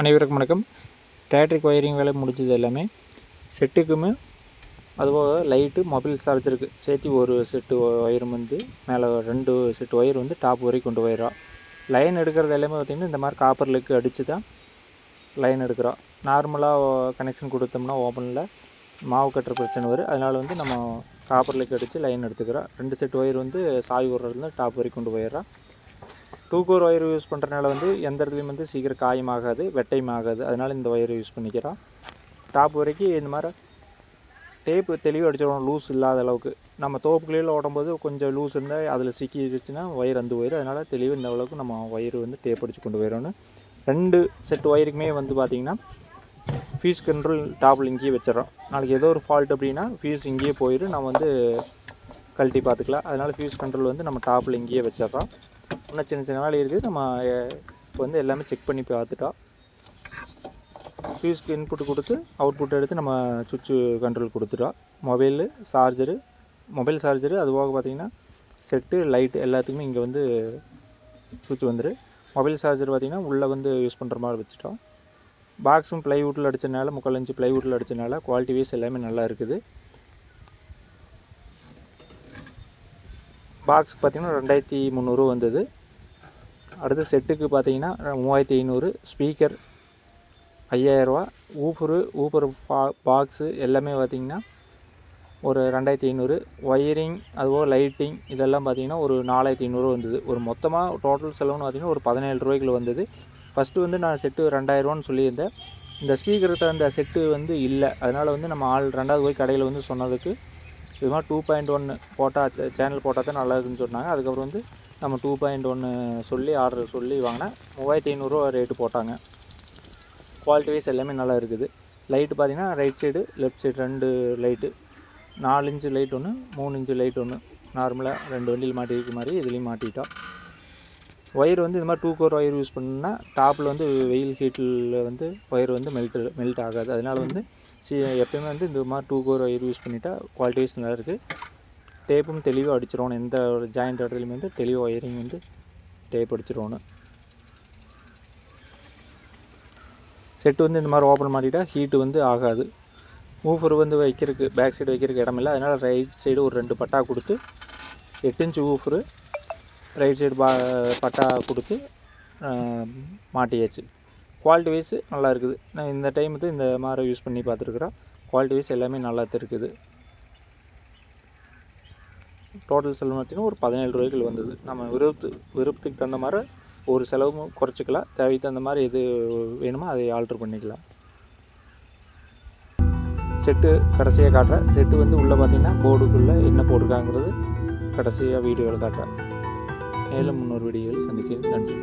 அனைவருக்கும் வணக்கம். டேட்ரிக் ஒயரிங் வேலை முடிஞ்சது எல்லாமே. செட்டுக்குமே அதுபோக லைட்டு மொபைல் சார்ஜருக்கு சேர்த்து ஒரு செட்டு ஒயரும் வந்து மேலே ரெண்டு செட்டு ஒயர் வந்து டாப் வரைக்கும் கொண்டு போயிடுறோம் லைன் எடுக்கிறது எல்லாமே பார்த்திங்கன்னா இந்த மாதிரி காப்பர்லுக்கு அடித்து தான் லைன் எடுக்கிறோம் நார்மலாக கனெக்ஷன் கொடுத்தோம்னா ஓப்பனில் மாவு கட்டுற பிரச்சனை வரும். அதனால் வந்து நம்ம காப்பர் லெக் அடித்து லைன் எடுத்துக்கிறோம் ரெண்டு செட் ஒயர் வந்து சாய் விடுறதுல டாப் வரைக்கும் கொண்டு போயிடுறோம் டூ கோர் ஒயர் யூஸ் பண்ணுறதுனால வந்து எந்த இடத்துலையும் வந்து சீக்கிரம் காயமாகாது வெட்டையுமாகாது வெட்டையும் ஆகாது அதனால் இந்த ஒயர் யூஸ் பண்ணிக்கிறோம். டாப் வரைக்கும் இந்த மாதிரி டேப்பு தெளிவாக அடிச்சிடணும் லூஸ் இல்லாத அளவுக்கு. நம்ம தோப்புக்குள்ளே ஓடும்போது கொஞ்சம் லூஸ் இருந்தால் அதில் சிக்கிடுச்சுன்னா ஒயர் அந்த போயிடும் அதனால் தெளிவு இந்த அளவுக்கு நம்ம ஒயர் வந்து டேப் அடித்து கொண்டு போயிடணும். ரெண்டு செட் ஒயருக்குமே வந்து பார்த்திங்கன்னா ஃபீஸ் கண்ட்ரோல் டாப்பில் இங்கேயே வச்சிடறோம். நாளைக்கு ஏதோ ஒரு ஃபால்ட் அப்படின்னா ஃபீஸ் இங்கேயே போயிடும் நம்ம வந்து கழட்டி பார்த்துக்கலாம். அதனால் ஃபியூஸ் கண்ட்ரோல் வந்து நம்ம டாப்பில் இங்கேயே வச்சிடறோம். இன்னும் சின்ன சின்ன வேலை இருக்குது. நம்ம இப்போ வந்து எல்லாமே செக் பண்ணி பார்த்துட்டோம் ஃபியூஸ்க்கு இன்புட் கொடுத்து அவுட்புட் எடுத்து நம்ம சுவிட்சு கண்ட்ரோல் கொடுத்துட்டோம் மொபைலு சார்ஜரு மொபைல் சார்ஜரு அது போக பார்த்திங்கன்னா செட்டு லைட்டு எல்லாத்துக்குமே இங்கே வந்து சுவிட்ச் வந்துரு. மொபைல் சார்ஜர் பார்த்திங்கன்னா உள்ளே வந்து யூஸ் பண்ணுற மாதிரி வச்சுட்டோம் பாக்ஸும் ப்ளைவுட்டில் அடித்தனால முக்கால் இன்ச்சு ப்ளைவுட்டில் அடித்தனால குவாலிட்டி வைஸ் எல்லாமே நல்லா இருக்குது. பாக்ஸ் பார்த்திங்கன்னா ரெண்டாயிரத்தி முந்நூறுவா வந்தது. அடுத்து செட்டுக்கு பார்த்தீங்கன்னா மூவாயிரத்தி ஐநூறு ஸ்பீக்கர் ஐயாயிரரூவா ஊஃபரு ஊஃபர் பா பாக்ஸு எல்லாமே பார்த்திங்கன்னா ஒரு ரெண்டாயிரத்தி ஐநூறு. ஒயரிங் அதுபோல் லைட்டிங் இதெல்லாம் பார்த்திங்கன்னா ஒரு நாலாயிரத்தி ஐநூறுரூவா வந்தது. ஒரு மொத்தமாக டோட்டல் செலவுன்னு பார்த்திங்கன்னா ஒரு பதினேழு ரூபாய்க்குள்ள வந்தது. ஃபஸ்ட்டு வந்து நான் செட்டு ரெண்டாயிரரூவான்னு சொல்லியிருந்தேன். இந்த ஸ்பீக்கருக்கு தகுந்த செட்டு வந்து இல்லை. அதனால் வந்து நம்ம ஆள் ரெண்டாவது போய் கடையில் வந்து சொன்னதுக்கு இது மாதிரி டூ பாயிண்ட் ஒன்று போட்டால் சேனல் போட்டால் தான் நல்லா இருக்குன்னு சொன்னாங்க. அதுக்கப்புறம் வந்து நம்ம டூ பாயிண்ட் ஒன்று சொல்லி ஆர்டர் சொல்லி வாங்கினேன் மூவாயிரத்தி ஐநூறுரூவா ரேட்டு போட்டாங்க. குவாலிட்டி வைஸ் எல்லாமே நல்லா இருக்குது. லைட்டு பார்த்தீங்கன்னா ரைட் சைடு லெஃப்ட் சைடு ரெண்டு லைட்டு நாலு இன்ச்சு லைட் ஒன்று மூணு இன்ச்சு லைட் ஒன்று நார்மலாக ரெண்டு வண்டியில் மாட்டிருக்க மாதிரி இதுலேயும் மாட்டிட்டோம் ஒயர் வந்து இது மாதிரி டூ கோர் ஒயர் யூஸ் பண்ணால் டாப்பில் வந்து வெயில் ஹீட்டில் வந்து ஒயர் வந்து மெல்ட் மெல்ட் ஆகாது. அதனால் வந்து சி எப்பயுமே வந்து இந்த மாதிரி டூ கோர் ஒயர் யூஸ் பண்ணிட்டா குவாலிட்டி வைஸ் நல்லா இருக்குது டேப்பும் தெளிவாக அடிச்சிடணும் எந்த ஒரு ஜாயிண்ட் இடத்துலையுமே வந்து தெளிவாக ஒயரிங் வந்து டேப் அடிச்சிடணும் செட்டு வந்து இந்த மாதிரி ஓப்பன் மாட்டிட்டா ஹீட்டு வந்து ஆகாது. ஊஃபர் வந்து வைக்கிறதுக்கு பேக் சைடு வைக்கிறதுக்கு இடமில்ல அதனால் ரைட் சைடு ஒரு ரெண்டு பட்டா கொடுத்து எட்டு இன்ச்சு ஊஃபரு ரைட் சைடு பா பட்டா கொடுத்து மாட்டியாச்சு. குவாலிட்டி வைஸ் நல்லா இருக்குது. நான் இந்த டைமுக்கு இந்த மாதிரி யூஸ் பண்ணி பார்த்துருக்குறேன். குவாலிட்டி வைஸ் எல்லாமே நல்லா தான் இருக்குது. டோட்டல் செலவு பார்த்தீங்கன்னா ஒரு பதினேழு ரூபாய்க்கு வந்தது. நம்ம விருப்பத்து விருப்பத்துக்கு தகுந்த மாதிரி ஒரு செலவும் குறைச்சிக்கலாம். தேவைக்கு தகுந்த மாதிரி எது வேணுமோ அதை ஆல்ட்ரு பண்ணிக்கலாம். செட்டு கடைசியாக காட்டுறேன். செட்டு வந்து உள்ளே பார்த்தீங்கன்னா போர்டுக்குள்ளே என்ன போட்டிருக்காங்கிறது கடைசியாக வீடியோவில் காட்டுறேன். மேலும் முன்னொரு வீடியோவில் சந்திக்க நன்றி.